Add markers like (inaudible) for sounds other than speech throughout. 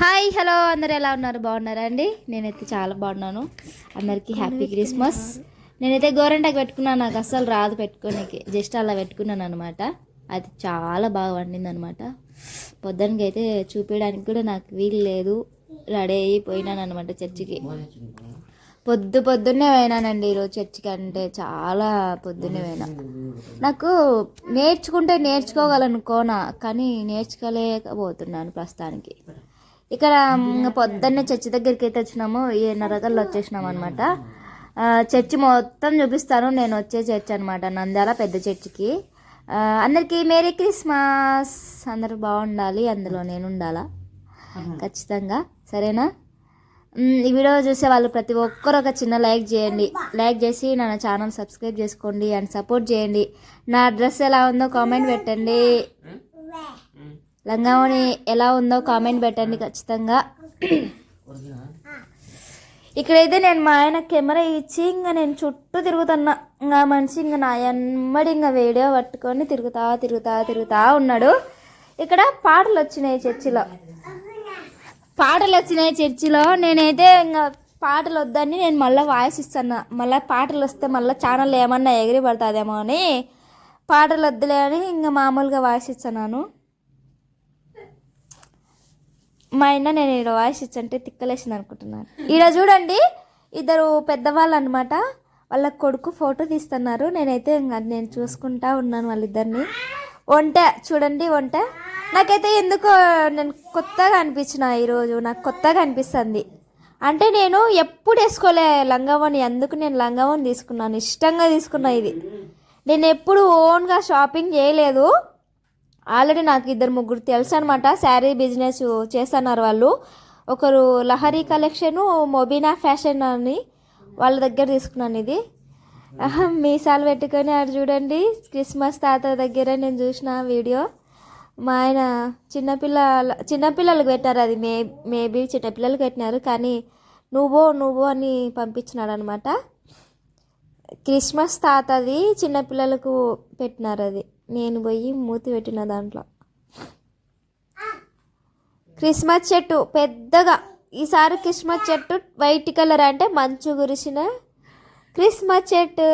Hi hello అందరు ఎలా ఉన్నారు? బాగున్నారా అండి? నేనైతే చాలా బాగున్నాను. అందరికీ హ్యాపీ క్రిస్మస్. నేనైతే గోరంటాకు పెట్టుకున్నాను నాకు అస్సలు రాదు పెట్టుకోనికి. జస్ట్ అలా పెట్టుకున్నాను అనమాట అది చాలా బాగా వండింది అనమాట పొద్దునకి అయితే చూపించడానికి కూడా నాకు వీలు లేదు. రెడీ అయిపోయినాను అనమాట చర్చికి. పొద్దు పొద్దున్నే పోయినానండి ఈరోజు చర్చికి అంటే చాలా పొద్దున్నే పోయినా. నాకు నేర్చుకుంటే నేర్చుకోగలనుకోనా కానీ నేర్చుకోలేకపోతున్నాను ప్రస్తుతానికి. ఇక్కడ ఇంక పొద్దున్నే చర్చి దగ్గరికి అయితే వచ్చినాము ఏడున్నరకల్లా వచ్చేసినాం అనమాట చర్చి మొత్తం చూపిస్తాను నేను వచ్చే చర్చ్ అనమాట నంద్యాల పెద్ద చర్చికి. అందరికీ మేరీ క్రిస్మస్! అందరూ బాగుండాలి అందులో నేను ఉండాలా? ఖచ్చితంగా. సరేనా? ఈ వీడియో చూసే వాళ్ళు ప్రతి ఒక్కరు ఒక చిన్న లైక్ చేయండి. లైక్ చేసి నా ఛానల్ సబ్స్క్రైబ్ చేసుకోండి అండ్ సపోర్ట్ చేయండి. నా డ్రెస్ ఎలా ఉందో కామెంట్ పెట్టండి. లంగావణి ఎలా ఉందో కామెంట్ పెట్టండి ఖచ్చితంగా. ఇక్కడైతే నేను మా ఆయన కెమెరా ఇచ్చి ఇంకా నేను చుట్టూ తిరుగుతున్నా. ఇంకా మనిషి ఇంకా నా ఎమ్మడి ఇంకా వీడియో పట్టుకొని తిరుగుతా తిరుగుతా తిరుగుతా ఉన్నాడు. ఇక్కడ పాటలు వచ్చినాయి చర్చిలో. పాటలు వచ్చినాయి చర్చిలో. నేనైతే ఇంకా పాటలు వద్దని నేను మళ్ళీ వాయిస్ ఇస్తాను మళ్ళీ పాటలు వస్తే మళ్ళీ ఛానల్ ఏమన్నా ఎగిరి పడుతుందేమో అని. పాటలు వద్దులే అని ఇంకా మామూలుగా వాయిస్ ఇస్తున్నాను. మా ఆయన నేను ఈడ వాయిస్ ఇచ్చంటే తిక్కలేసింది అనుకుంటున్నాను. ఈడ చూడండి ఇద్దరు పెద్దవాళ్ళు అనమాట వాళ్ళ కొడుకు ఫోటో తీస్తున్నారు. నేనైతే ఇంకా నేను చూసుకుంటా ఉన్నాను వాళ్ళిద్దరిని. వంట చూడండి వంట. నాకైతే ఎందుకో నేను కొత్తగా అనిపించిన ఈరోజు నాకు కొత్తగా అనిపిస్తుంది. అంటే నేను ఎప్పుడు వేసుకోలే లంగావని. అందుకు నేను లంగావని తీసుకున్నాను. ఇష్టంగా తీసుకున్నా ఇది. నేను ఎప్పుడు ఓన్గా షాపింగ్ చేయలేదు. ఆల్రెడీ నాకు ఇద్దరు ముగ్గురు తెలుసు అనమాట శారీ బిజినెస్ చేస్తున్నారు వాళ్ళు. ఒకరు లహరి కలెక్షను మొబీనా ఫ్యాషన్ అని వాళ్ళ దగ్గర తీసుకున్నాను ఇది. మీసాలు పెట్టుకొని ఆడు చూడండి. క్రిస్మస్ తాత దగ్గర నేను చూసిన వీడియో. మా ఆయన చిన్నపిల్ల చిన్నపిల్లలకు పెట్టారు అది. మే మేబీ చిన్నపిల్లలకు పెట్టినారు కానీ నువ్వో నువ్వో అని పంపించినాడు అనమాట క్రిస్మస్ తాతది చిన్నపిల్లలకు పెట్టినారు అది. నేను పోయి మూతి పెట్టిన దాంట్లో. క్రిస్మస్ చెట్టు పెద్దగా. ఈసారి క్రిస్మస్ చెట్టు వైట్ కలర్ అంటే మంచు గురిసిన క్రిస్మస్ చెట్టు.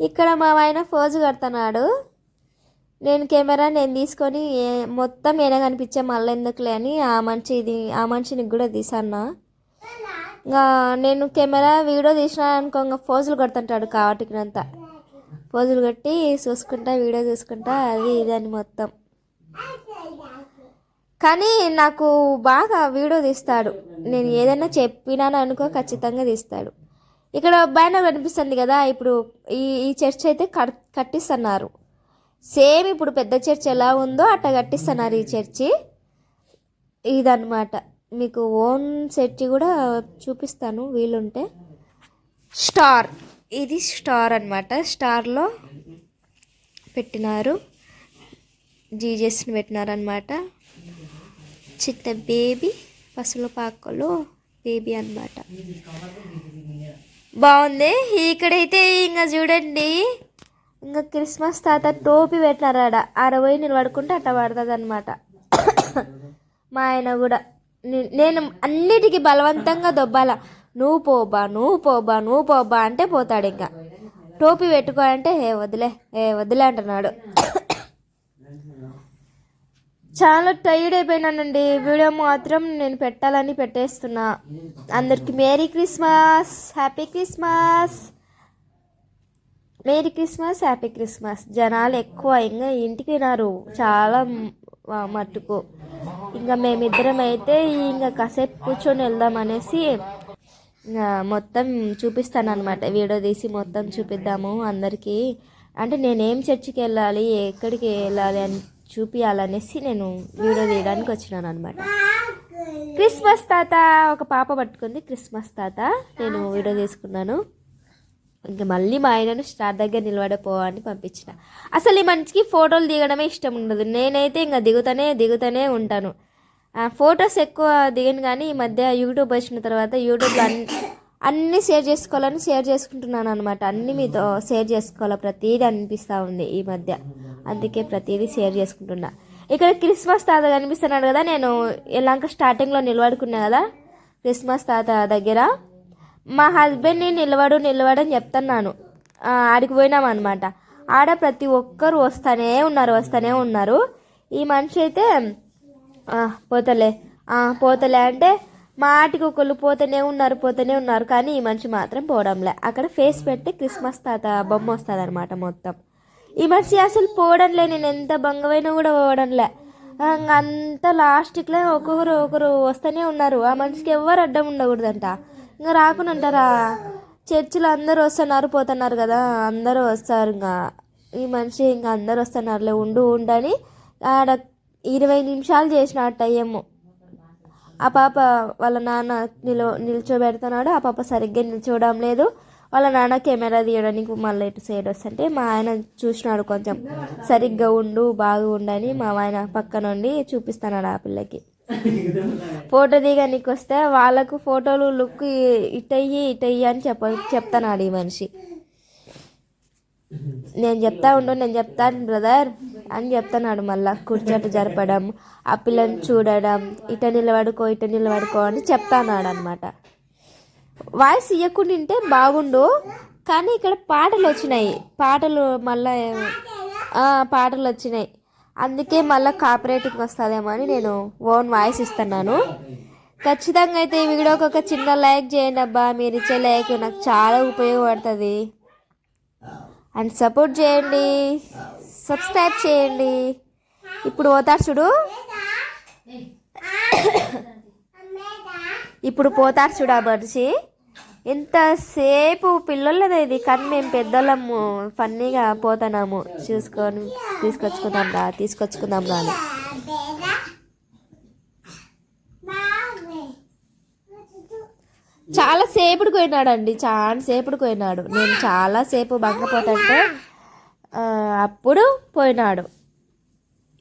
ఇక్కడ మా ఆయన ఫోజు కడుతున్నాడు. నేను కెమెరా నేను తీసుకొని మొత్తం ఏనా కనిపించే మళ్ళీ ఎందుకులే అని ఆ మనిషి ఇది ఆ మనిషిని కూడా తీసాను ఇంకా నేను కెమెరా వీడియో తీసిన అనుకో ఇంకా ఫోజులు కొడుతుంటాడు కావటికినంతా. పోజులు కొట్టి చూసుకుంటా వీడియో చూసుకుంటా అది ఇది అని మొత్తం. కానీ నాకు బాగా వీడియో తీస్తాడు. నేను ఏదైనా చెప్పినాను అనుకో ఖచ్చితంగా తీస్తాడు. ఇక్కడ బ్యానర్ కనిపిస్తుంది కదా ఇప్పుడు ఈ ఈ చర్చ్ అయితే కట్ కట్టిస్తున్నారు. సేమ్ ఇప్పుడు పెద్ద చర్చ్ ఎలా ఉందో అట్ట కట్టిస్తున్నారు ఈ చర్చి. ఇదన్నమాట. మీకు ఓన్ చర్చి కూడా చూపిస్తాను వీలుంటే. స్టార్. ఇది స్టార్ అన్నమాట. స్టార్లో పెట్టినారు. జీజస్ని పెట్టినారనమాట చిన్న బేబీ పసుల పాకలో బేబీ అన్నమాట. బాగుంది. ఇక్కడైతే ఇంకా చూడండి. ఇంకా క్రిస్మస్ తాత టోపీ పెట్టినారు ఆడ అరవై నిలబడుకుంటే అట్ట పడుతుంది అనమాట (coughs) మా ఆయన కూడా. నేను అన్నిటికీ బలవంతంగా దొబ్బాల. నువ్వు పోబా నువ్వు పోబా నువ్వు పోబా అంటే పోతాడు ఇంకా. టోపీ పెట్టుకో అంటే ఏ వదిలే ఏ వదిలే అంటున్నాడు. చాలా టైర్డ్ అయిపోయినానండి. వీడియో మాత్రం నేను పెట్టాలని పెట్టేస్తున్నా. అందరికి merry Christmas happy Christmas merry Christmas happy Christmas జనాలు ఎక్కువ ఇంకా ఇంటికి వినారు చాలా మట్టుకు. ఇంకా మేమిద్దరం అయితే ఇంకా కాసేపు కూర్చొని వెళ్దాం అనేసి మొత్తం చూపిస్తాను అనమాట వీడియో తీసి మొత్తం చూపిద్దాము అందరికీ. అంటే నేనేం చర్చికి వెళ్ళాలి ఎక్కడికి వెళ్ళాలి అని చూపించాలనేసి నేను వీడియో తీయడానికి వచ్చినాను అనమాట క్రిస్మస్ తాత ఒక పాప పట్టుకుంది క్రిస్మస్ తాత. నేను వీడియో తీసుకున్నాను. ఇంకా మళ్ళీ మా ఆయనను స్టార్ దగ్గర నిలబడిపో అని పంపించిన. అసలు ఈ మనిషికి ఫోటోలు దిగడమే ఇష్టం ఉండదు. నేనైతే ఇంకా దిగుతానే దిగుతానే ఉంటాను. ఫొటోస్ ఎక్కువ దిగాను కానీ ఈ మధ్య యూట్యూబ్ వచ్చిన తర్వాత యూట్యూబ్లో అన్ని అన్నీ షేర్ చేసుకోవాలని షేర్ చేసుకుంటున్నాను అనమాట అన్నీ మీతో షేర్ చేసుకోవాలి? ప్రతీది అనిపిస్తూ ఉంది ఈ మధ్య. అందుకే ప్రతిదీ షేర్ చేసుకుంటున్నా. ఇక్కడ క్రిస్మస్ తాత కనిపిస్తున్నాడు కదా నేను ఇలాంక స్టార్టింగ్లో నిలబడుకున్నా కదా క్రిస్మస్ తాత దగ్గర. మా హస్బెండ్ని నిలబడు నిలబడు అని చెప్తున్నాను. ఆడికి పోయినాం అనమాట ఆడ ప్రతి ఒక్కరు వస్తూనే ఉన్నారు వస్తూనే ఉన్నారు. ఈ మనిషి అయితే పోతలే. పోతలే అంటే మాటికి ఒకళ్ళు పోతూనే ఉన్నారు పోతూనే ఉన్నారు కానీ ఈ మనిషి మాత్రం పోవడంలే. అక్కడ ఫేస్ పెట్టి క్రిస్మస్ తాత బొమ్మ వస్తుంది అనమాట మొత్తం. ఈ మనిషి అసలు పోవడంలే నేను ఎంత బంగమైనా కూడా పోవడంలే. అంత లాస్ట్కి ఒక్కొక్కరు ఒకరు వస్తూనే ఉన్నారు. ఆ మనిషికి ఎవరు అడ్డం ఉండకూడదంట. ఇంకా రాకుండా అంటారా చర్చిలో అందరూ వస్తున్నారు పోతున్నారు కదా అందరూ వస్తారు. ఇంకా ఈ మనిషి ఇంకా అందరూ వస్తున్నారులే ఉండు ఉండని ఆడ ఇరవై నిమిషాలు చేసినట్టు అయ్యేమో ఆ పాప వాళ్ళ నాన్న నిలో నిల్చోబెడుతున్నాడు. ఆ పాప సరిగ్గా నిల్చోవడం లేదు. వాళ్ళ నాన్న కెమెరా తీయడానికి మళ్ళీ ఇటు సైడ్ వస్తుంటే మా ఆయన చూసినాడు కొంచెం. సరిగ్గా ఉండు బాగా ఉండని మా ఆయన పక్క నుండి చూపిస్తున్నాడు ఆ పిల్లకి. ఫోటో దిగడానికి వస్తే వాళ్ళకు ఫోటోలు లుక్ ఇటయ్యి ఇటయ్యి అని చెప్ప చెప్తున్నాడు ఈ మనిషి. నేను చెప్తా ఉండు నేను చెప్తాను బ్రదర్ అని చెప్తున్నాడు మళ్ళా. కూర్చోట జరపడం ఆ పిల్లని చూడడం ఇట నిలబడుకో ఇట నిలబడుకో అని చెప్తాన్నాడు అనమాట వాయిస్ ఇవ్వకుండా ఉంటే బాగుండు కానీ ఇక్కడ పాటలు వచ్చినాయి. పాటలు మళ్ళా పాటలు వచ్చినాయి. అందుకే మళ్ళీ కాపరేటింగ్ వస్తుందేమో అని నేను ఓన్ వాయిస్ ఇస్తున్నాను. ఖచ్చితంగా అయితే ఈ వీడియోకి ఒక చిన్న లైక్ చేయండి అబ్బా. మీరు ఇచ్చే లైక్ నాకు చాలా ఉపయోగపడుతుంది. అండ్ సపోర్ట్ చేయండి. సబ్స్క్రైబ్ చేయండి. ఇప్పుడు పోతారు చూడు. ఇప్పుడు పోతారు చూడు ఆ మనిషి ఎంతసేపు పిల్లలది ఇది. కానీ మేము పెద్దోళ్ళము ఫన్నీగా పోతున్నాము. చూసుకొని తీసుకొచ్చుకుందాం రా తీసుకొచ్చుకుందాం రా అని చాలా సేపుడు పోయినాడండి చాలా సేపుడు పోయినాడు నేను చాలా సేపు బంగపోతంటే అప్పుడు పోయినాడు.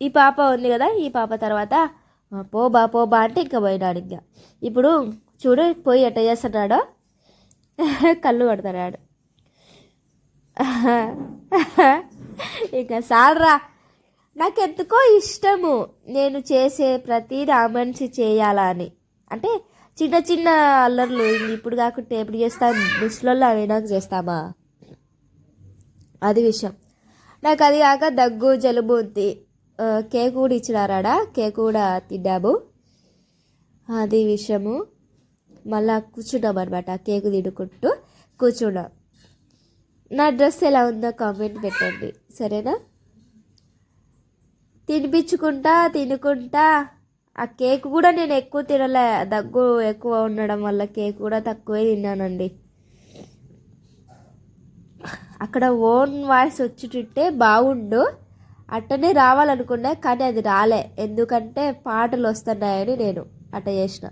ఈ పాప ఉంది కదా ఈ పాప తర్వాత పోబా పో బా పో బా అంటే ఇంకా పోయినాడు ఇంకా. ఇప్పుడు చూడు పోయి ఎట్ట చేస్తున్నాడో (laughs) కళ్ళు కొడుతున్నాడు. (laughs) ఇంకా సార్రా నాకు ఎందుకో ఇష్టము నేను చేసే ప్రతిదా ఆ మనిషి చేయాలా అని అంటే చిన్న చిన్న అల్లర్లు ఇప్పుడు కాకుంటే ఎప్పుడు చేస్తాం? ముసలోళ్ళు అవి చేస్తామా? అది విషయం. నాకు అది కాక దగ్గు జలుబు ఉంది. కేక్ కూడా ఇచ్చినారాడ? కేక్ కూడా తిన్నాము. అది విషయము. మళ్ళా కూర్చున్నాం అనమాట కేక్ తినుకుంటూ కూర్చున్నాం. నా డ్రెస్ ఎలా ఉందో కామెంట్ పెట్టండి. సరేనా? తినిపించుకుంటా తినుకుంటా. ఆ కేక్ కూడా నేను ఎక్కువ తినలే. దగ్గు ఎక్కువ ఉండడం వల్ల కేక్ కూడా తక్కువే తిన్నానండి. అక్కడ ఓన్ వాయిస్ వచ్చిటుంటే బాగుండు అట్టనే రావాలనుకున్నా కానీ అది రాలే. ఎందుకంటే పాటలు వస్తున్నాయని నేను అట్ట చేసిన.